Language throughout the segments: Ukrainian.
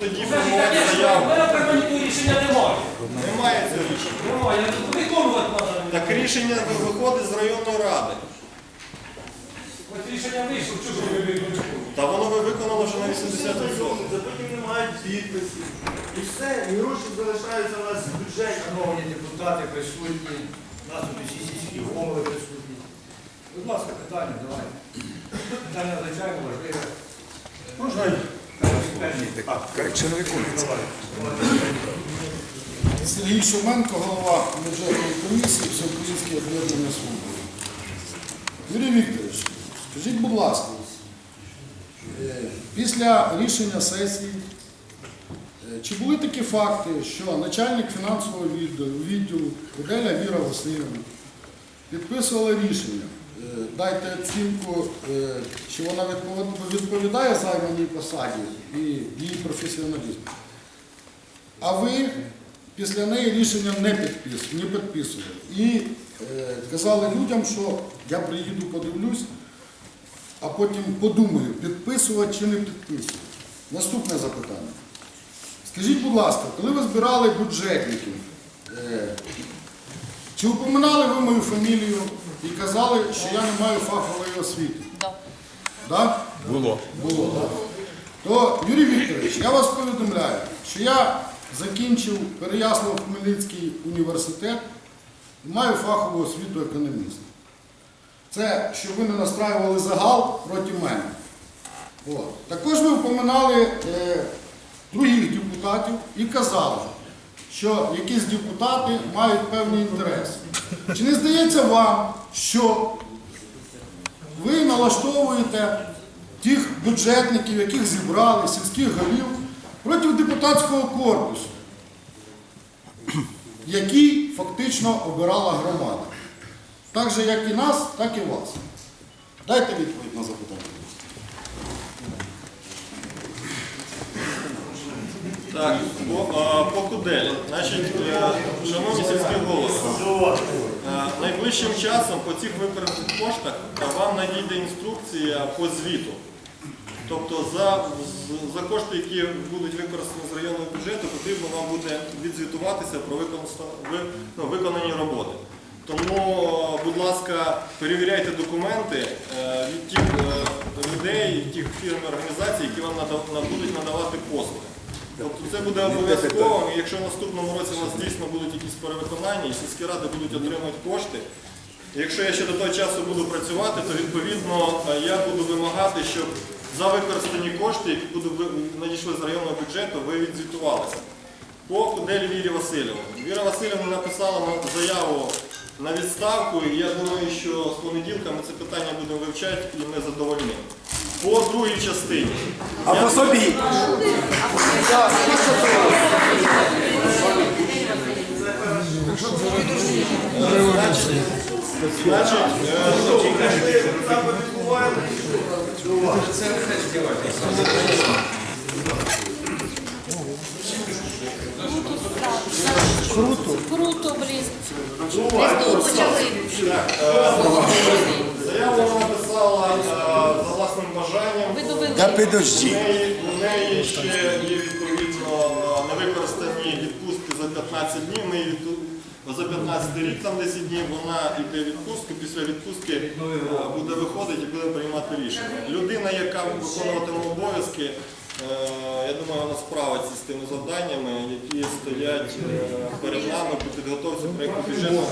Тоді формувати заяву. рішення немає. Немає цього рішення. Немає, виконувати треба. Так рішення виходить з районної ради. Ось рішення вийшло, чого ви виконуєте? Та воно ви виконало вже на 80%. Потім не мають підписів. І все, і гроші залишаються у нас в бюджеті. Шановні депутати присутні, у нас тут усі сільські голови присутні. Будь ласка, питання, давайте. Питання звичайно важливе. Можна Сергій Шуменко, голова бюджетної комісії Всеукраїнське об'єднання свободи. Юрій Вікторович, скажіть, будь ласка, е, після рішення сесії, е, чи були такі факти, що начальник фінансового відділу, відділу Куделя Віра Васильівна підписувала рішення, дайте оцінку, е, чи вона відповідає займаній посаді і її професіоналізму. А ви після неї рішення не, підпис, не підписували. І е, казали людям, що я приїду, подивлюсь, а потім подумаю, підписувати чи не підписувати. Наступне запитання. Скажіть, будь ласка, коли ви збирали бюджетників, е, чи упоминали ви мою фамілію і казали, що я не маю фахової освіти? Да. Да? Було. Було, так. То, Юрій Вікторович, я вас повідомляю, що я закінчив Переяслав-Хмельницький університет і маю фахову освіту економіста. Це, щоб ви не настраювали загал проти мене. От. Також ви впоминали е, других депутатів і казали, що якісь депутати мають певні інтереси. Чи не здається вам, що ви налаштовуєте тих бюджетників, яких зібрали, сільських голів, проти депутатського корпусу, який фактично обирала громада. Так же, як і нас, так і вас. Дайте відповідь на запитання. Так, по, а, по куделі. Значить, е, шановні сільські голови, е, найближчим часом по цих використаних коштах вам надійде інструкція по звіту. Тобто за, за кошти, які будуть використані з районного бюджету, потрібно вам буде відзвітуватися про ну, виконані роботи. Тому, е, будь ласка, перевіряйте документи е, від тих людей, тих фірм і організацій, які вам будуть надавати послуги. Тобто це буде обов'язково, і якщо в наступному році у нас дійсно будуть якісь перевиконання, і сільські ради будуть отримувати кошти, якщо я ще до того часу буду працювати, то відповідно е, я буду вимагати, щоб за використані кошти, які надійшли з районного бюджету, ви відзвітувалися. По Куделі Вірі Васильівні. Віра Васильівна написала заяву на відставку, і я думаю, що з понеділка ми це питання будемо вивчати і ми задовольні. По другій частині. А по собі. Значить, е, Круто, блін. Ми почали. заяву написала е, за власним бажанням. Ви довели. Та У підожди. неї, у неї ще є відповідно е, невикористані відпустки за 15 днів. Ми її за 15 рік, там 10 днів, вона йде в відпустку. Після відпустки е, буде виходити і буде приймати рішення. Людина, яка виконуватиме обов'язки, е, я думаю, вона справиться з тими завданнями, які стоять е, перед нами по підготовці проєкту бюджету.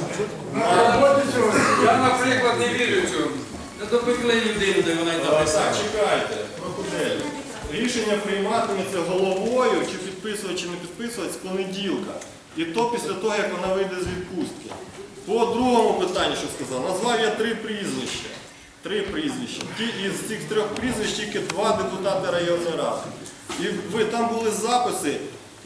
Я, наприклад, не вірю цьому. Не допекли людину, де вона й Так, написала. чекайте, кудель. Рішення прийматиметься головою, чи підписувати, чи не підписувати з понеділка. І то після того, як вона вийде з відпустки. По другому питанню, що сказав, назвав я три прізвища. Три прізвища. Ті, із цих трьох прізвищ тільки два депутати районної ради. І ви там були записи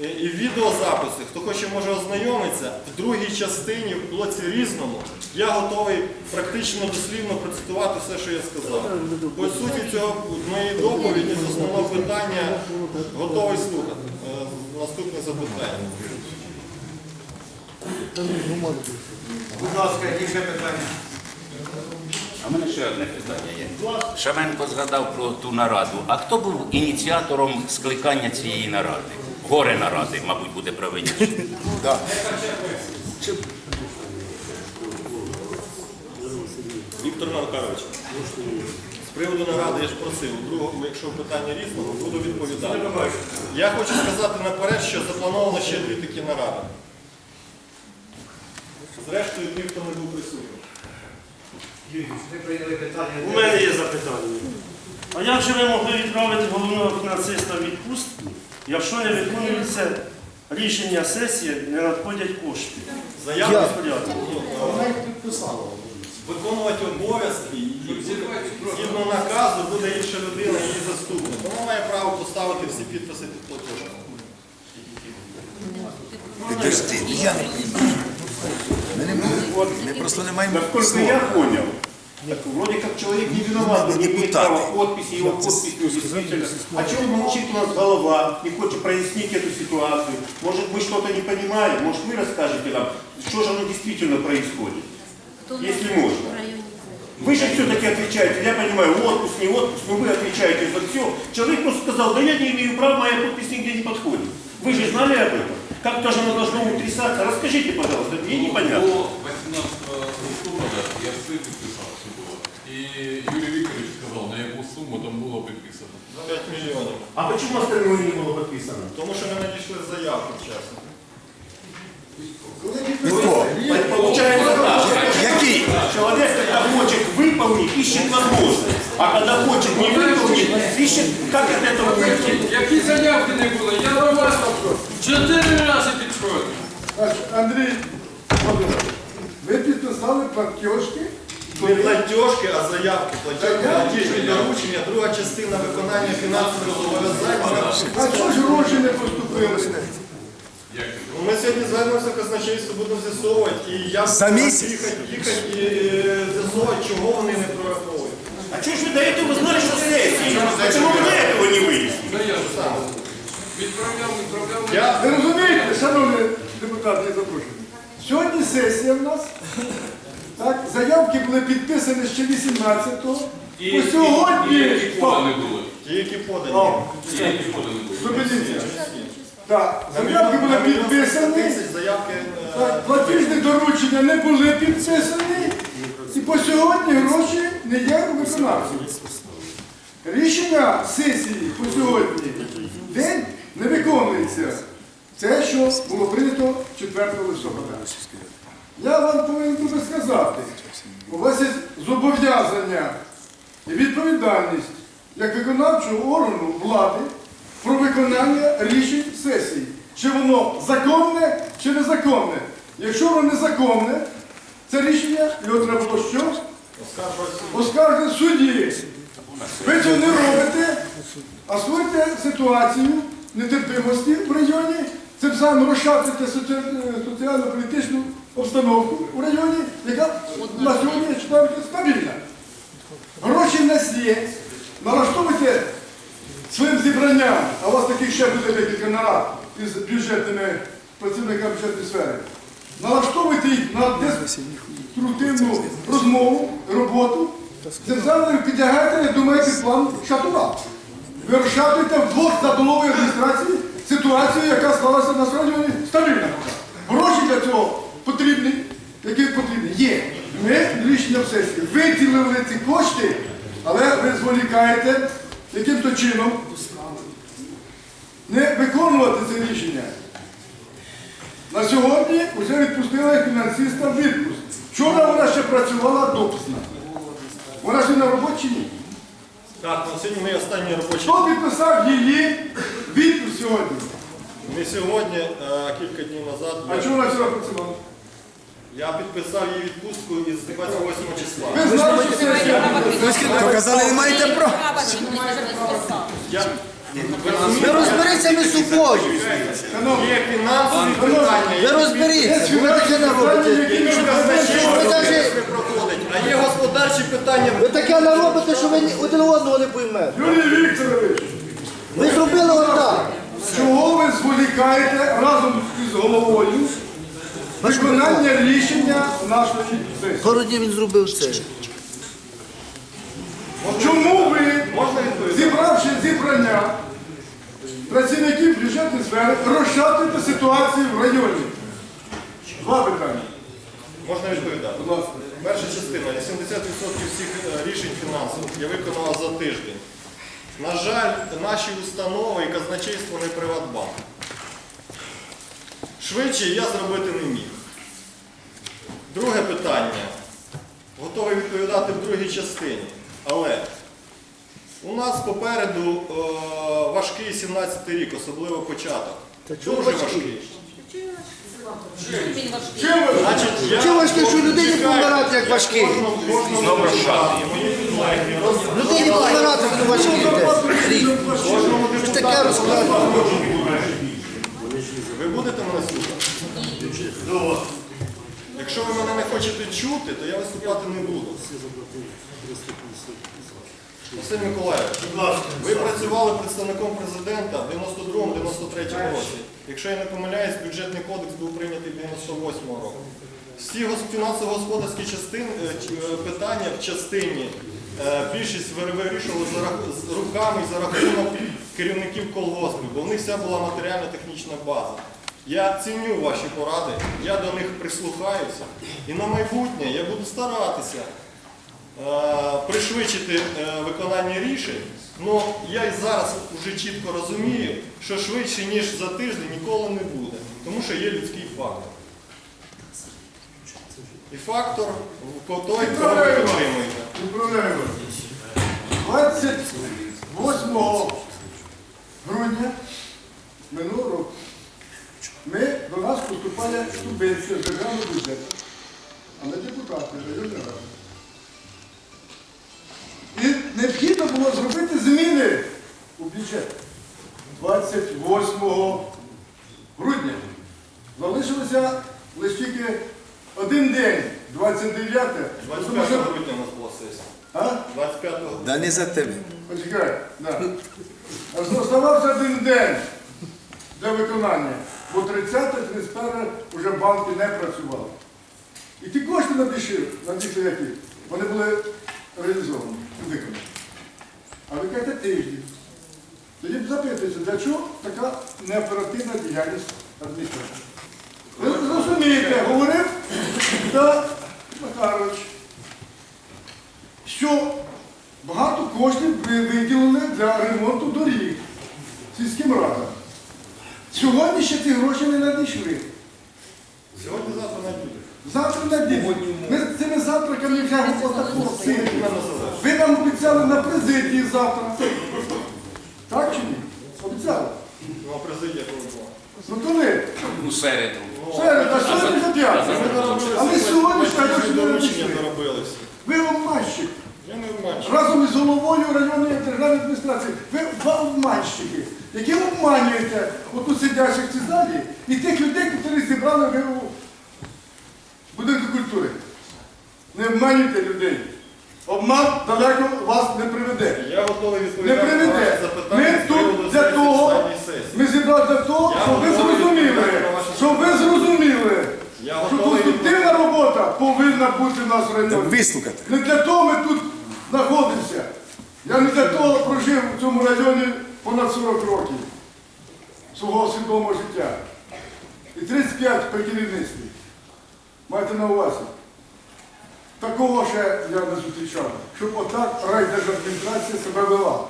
і відеозаписи. Хто хоче може ознайомитися, в другій частині, в блоці різному, я готовий практично дослівно процитувати все, що я сказав. По суті цього моєї доповіді з основного питання готовий слухати. Е, Наступне запитання. Будь ласка, які ще питання? А в мене ще одне питання є. Шаменко згадав про ту нараду. А хто був ініціатором скликання цієї наради? Горе наради, мабуть, буде правильніше. Да. Віктор Маркарович, з приводу наради я ж просив, у другому, якщо питання різного, буду відповідати. Я хочу сказати наперед, що заплановано ще дві такі наради. Зрештою, ті, хто не був присутній. У мене є запитання. А як же ви могли відправити головного фінансиста в відпустку, якщо не виконується рішення сесії, не надходять кошти? Заяву Розпорядок. Вона їх підписала. виконувати обов'язки і згідно наказу буде інша людина, її заступник. Вона має право поставити всі підписи під платежем. Подожди, я не понимаю. Мы, не можем. просто не маємо Насколько я понял, так вроде как человек не виноват, но не имеет права подписи, его подпись не действительно. О чем молчит у нас голова, не хочет прояснить эту ситуацию? Может мы что-то не понимаем, может вы расскажете нам, что же оно действительно происходит? Если можно. Вы же все-таки отвечаете, я понимаю, отпуск, не отпуск, но вы отвечаете за все. Человек просто сказал, да я не имею права, моя подпись нигде не подходит. Вы же знали об этом? Как тоже оно должно утрясаться? Расскажите, пожалуйста, мне непонятно. До 18 листопада я все підписав, що було. І Юрій Вікторович сказав, на яку суму там було підписано. 5 мільйонів. А почему остальное не было подписано? Тому що не надійшли заявки вчасно. Хто? Получается так. Який? Человек, когда хочет выполнить, ищет возможность. А когда хочет не выполнить, ищет, как от этого уйти. Які заявки не було? Я до вас чотири рази підходив. Андрій, Володимирович, ви підписали платіжки? Не платіжки, а заявки. Платіжки, платіжні доручення, друга частина виконання фінансових зобов'язань. А чого ж гроші не поступили? Ну, Ми сьогодні звернемося в казначейство, будемо з'ясовувати. І я За буду місяць? їхати, їхати і е, з'ясовувати, чого вони не прораховують. А что ж вы до этого знали, что сессии? Почему вы до этого не выяснили? Заяву. Відправляв, відправляв. Я Ви розумієте, шановні депутати, я запрошую. Сьогодні сесія в нас. Заявки були підписані ще 18-го. По сьогодні. Які подані були. ті, які подані. О, подані були. Зупиніться. Так, заявки були підписані. Заявки. е, платіжні доручення не були підписані. І по сьогодні гроші не є у виконавців. Рішення сесії по сьогодні день не виконується. Це, що було прийнято 4 листопада. Я вам повинен тобі сказати, у вас є зобов'язання і відповідальність як виконавчого органу влади про виконання рішень сесії. Чи воно законне, чи незаконне. Якщо воно незаконне, це рішення, його треба було що? Оскаржити в суді. Ви цього не робите, а створюєте ситуацію нетерпимості в районі, цим самим розшатуєте соці- е, соціально-політичну обстановку в районі, яка на сьогодні, я стабільна. Гроші в нас є. Налаштовуйте своїм зібранням, а у вас таких ще буде декілька нарад із бюджетними працівниками бюджетної сфери. Налаштовуйте їх на деструктивну розмову, роботу. Цим підлягаєте, як думаєте, план шатура. Ви розшатуєте в двох задолової адміністрації ситуацію, яка склалася на районі стабільна. Гроші для цього потрібні, які потрібні. Є. Ми рішенням сесії виділили ці кошти, але ви зволікаєте яким-то чином не виконувати це рішення. На сьогодні вже відпустили фінансиста відпуск. Вчора вона ще працювала допусна. Вона ще на роботі ні? Так, на сьогодні мій останній робочий. Хто підписав її сьогодні? Ми сьогодні, е, кілька днів назад, А я- чому вона вчора працювала? я підписав її відпустку із 28 числа. Ви знали, що сесія? То казали, не маєте права. Я, Ви розберіться між собою. Є фінансові питання, Ви розберіться. Ви таке не робите. які ми казначейство Ви даже- не проходить, а є господарчі питання. Ви таке не робите, що ви ні- один одного не поймете. Юрій Вікторович, Ви зробили отак. Чого ви зволікаєте разом із головою виконання рішення нашої сесії? Городі він зробив це. Чому ви, зібравши зібрання працівників бюджетної сфери, розшатуєте ситуацію в районі? Два питання. Можна відповідати. Будь ласка. Перша частина. 80% всіх е, рішень фінансових я виконала за тиждень. На жаль, наші установи і казначейство не Приватбанк. Швидше я зробити не міг. Друге питання. Готовий відповідати в другій частині. Але у нас попереду е, важкий 17-й рік, особливо початок. Дуже важкий. Чим важкий, що людині помирати, як важкий? Знову депутату, Людині до важкий йде. Кожному Таке розказує. Ви будете мене слухати? Якщо ви мене не хочете чути, то я виступати не буду. Василь Миколаївич, ви працювали представником президента в 92-93 році. Якщо я не помиляюсь, бюджетний кодекс був прийнятий 98 року. Всі гос- фінансово-господарські е, е, питання в частині більшість ви- за рах- з руками за рахунок керівників колгоспів, бо в них вся була матеріально-технічна база. Я ціню ваші поради, я до них прислухаюся. І на майбутнє я буду старатися е, пришвидшити е, виконання рішень. Ну я і зараз вже чітко розумію, що швидше, ніж за тиждень, ніколи не буде, тому що є людський фактор. І фактор в- той, кого ви підтримуєте. Управляю 28 грудня минулого року ми, до нас поступає субвенція з державного бюджету, але депутати районної ради. І необхідно було зробити зміни у бюджет 28 грудня. Залишилося лише тільки один день, 29 тому 25 що- грудня у нас була сесія. А? 25 Да не за тебе. Почекай, да. А один день для виконання, бо 30-31 вже банки не працювали. І ті кошти надійшли, надійшли які? Вони були реалізовані, виконані. А ви кажете тиждень. Тоді б запитується, для чого така неоперативна діяльність адміністрації? Ви зрозумієте, говорив да, Макарович, що багато коштів ви виділили для ремонту доріг сільським радам. Сьогодні ще ці гроші не надійшли. Сьогодні завтра найдуть. Завтра надійдуть. Ми з цими завтраками вже отаку сили. Ви нам обіцяли на президії завтра. Так чи ні? Обіцяли. Ну, а президія коли була? Ну то ви. У середу. Середа, сьогодні вже п'ятниця. Але сьогодні ж кажуть, не доручення всі. Ви обманщик. Я не обманщик. разом із головою районної державної адміністрації. Ви два обманщики, які обманюєте отут сидячих в цій залі і тих людей, які зібрали ви у будинку культури. Не обманюйте людей. Обман далеко вас не приведе. Я готовий Не відповідати ваші приведе. Ми тут для того, ми зібрали для того, щоб ви зрозуміли, відповідати на ваші щоб ви зрозуміли, Я що готовий конструктивна робота повинна бути в нас в районі. Вислухати. Не для того ми тут знаходимося. Я не для того прожив в цьому районі понад 40 років свого свідомого життя. І 35 при керівництві. Майте на увазі. Такого ще я не зустрічав, щоб отак райдержадміністрація себе вела.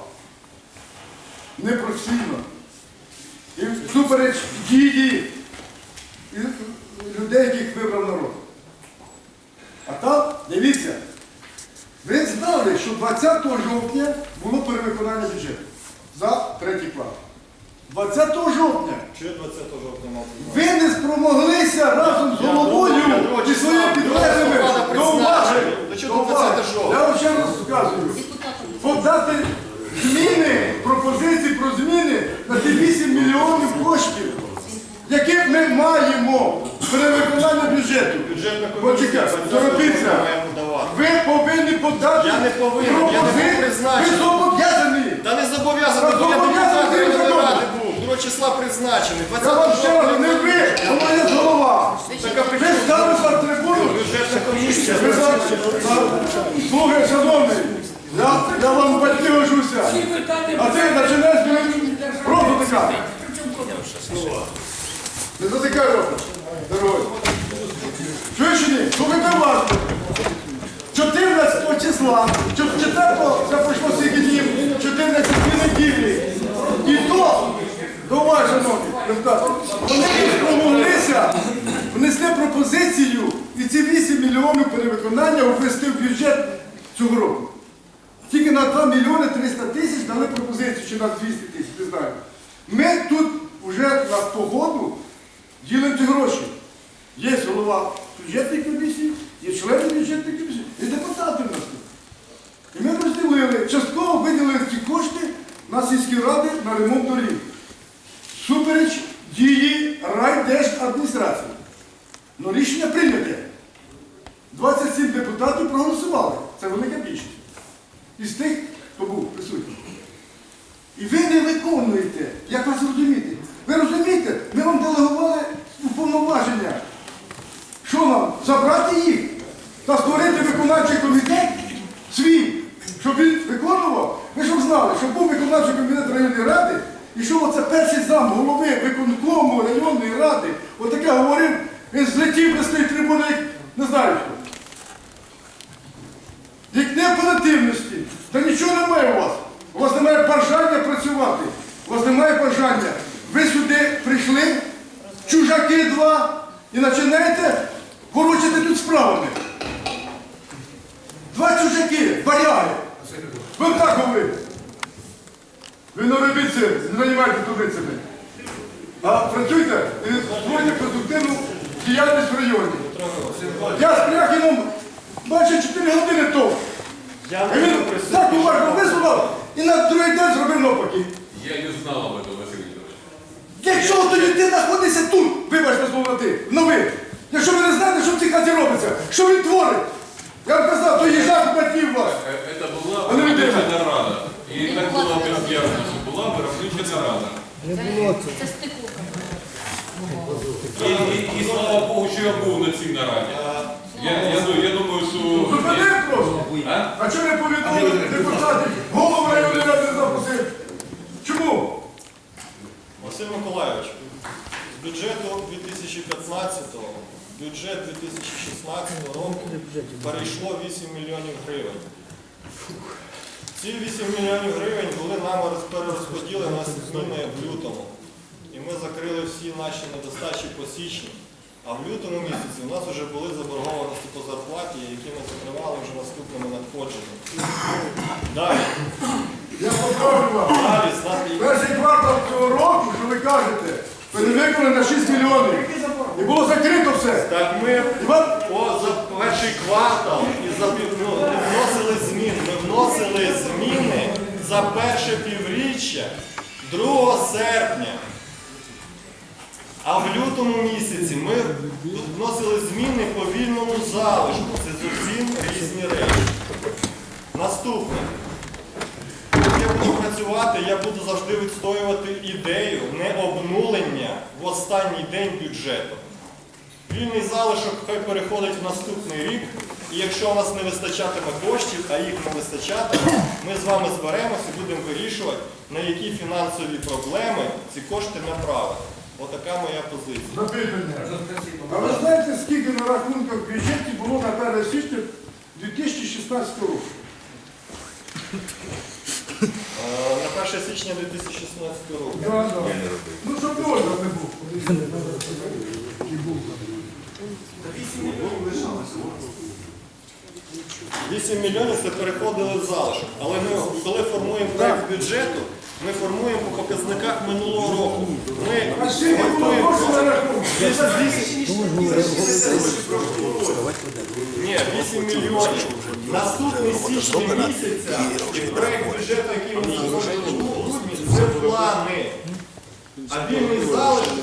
Непрофесійно. І всупереч дії людей, яких вибрав народ. А там, дивіться, ви знали, що 20 жовтня було перевиконання бюджету за третій план. 20 жовтня Чи 20 жовтня мав ви не спромоглися разом з головою і своїми підлеглими зауважити. До чого 20 жовтня? Я вам ще раз сказую. Подати зміни, пропозиції про зміни на ті 8 мільйонів коштів, які ми маємо перевиконання бюджету. Почекайте, торопіться. Ви повинні подати. Я не повинен, я не був пропози- призначений. Ви зобов'язані. Та не зобов'язаний, бо я депутат закон. ради був. 2 числа призначений. Я 20 вам ще раз, не ви, а моя голова. Ви стали за трибуну. Бюджетна комісія. Ви за- за- Слухай, шановний, Я, я вам батьки ложуся. А ти починаєш блін, просто така. Не затикай рота, дорогой. Чуєш? Слухайте уважно. 14 числа, 4 це пройшло скільки днів, 14 неділі. І то, до вас, вони спромоглися, внесли пропозицію і ці 8 мільйонів перевиконання ввести в бюджет цього року. Тільки на 2 мільйони 300 тисяч дали пропозицію, чи на 200 тисяч, не знаю. Ми тут вже на погоду ділимо ці гроші. Є голова бюджетної комісії, є члени бюджетної комісії, і депутати в нас тут. І ми розділили, частково виділили ці кошти на сільські ради на ремонт доріг. Супереч дії райдержадміністрації. Ну рішення прийняте. 27 депутатів проголосували. Це велика більшість. Із тих, хто був присутній. І ви не виконуєте, як вас розуміти? Ви розумієте, ми вам делегували уповноваження. Що нам? Забрати їх та створити виконавчий комітет свій, щоб він виконував. Ви щоб знали, що був виконавчий комітет районної ради, і що оце перший зам голови виконкому районної ради, отаке говорив, він злетів на своїй трибуни, як не знаю хто. Як не оперативності, та нічого немає у вас. У вас немає бажання працювати. У вас немає. Ви сюди прийшли, чужаки два, і починаєте ворочати тут справами. Два чужаки, варяги. Ви так говорите. Ви не робіть це, не займайте дурницями. А працюйте і створюйте продуктивну діяльність в районі. Я з Пряхіном бачив 4 години тому. Я І він так уважно вислухав і на другий день зробив навпаки. Я не знал об этом. Якщо тоді ти знаходишся тут, вибачте слово на ти, новий. Якщо ви не знаєте, що в цій хаті робиться, що він творить. Я вам казав, то їжак батьків ваш. Э, Это была А не людина. виробнича нарада. І так було без діагнозу. Була виробнича нарада. Це стикуха. І, і, і слава Богу, що я був на цій нараді. Бюджет 2016 року перейшло 8 мільйонів гривень. Ці 8 мільйонів гривень були нами роз- перерозподілені на зміни в лютому. І ми закрили всі наші недостачі по січні. А в лютому місяці у нас вже були заборгованості по зарплаті, які ми закривали вже наступними надходженнями. Далі, Я покажу вам. далі. Перший квартал цього року, що ви кажете, перевиконали на 6 мільйонів. І було закрито все. Так ми І вам О, за перший квартал і за пів- ну, не вносили зміни. Ми вносили зміни за перше півріччя 2 серпня. А в лютому місяці ми вносили зміни по вільному залишку. Це зовсім різні речі. Наступне. Я буду працювати, я буду завжди відстоювати ідею не обнулення в останній день бюджету. Вільний залишок хай переходить в наступний рік, і якщо у нас не вистачатиме коштів, а їх не вистачатиме, ми з вами зберемося і будемо вирішувати, на які фінансові проблеми ці кошти направити. Отака моя позиція. запитання. А ви знаєте, скільки на рахунках в бюджеті було на 1 січня 2016 року? Е, На 1 січня 2016 року. Ну, щоб можна не було. 8 мільйонів це переходили в залишок. Але ми, коли формуємо проєкт бюджету, ми формуємо по показниках минулого року. Ми готуємо? Ні, 8 мільйонів. Наступний січні місяця і проєкт бюджету, який ми зробили це плани. А вільний залишок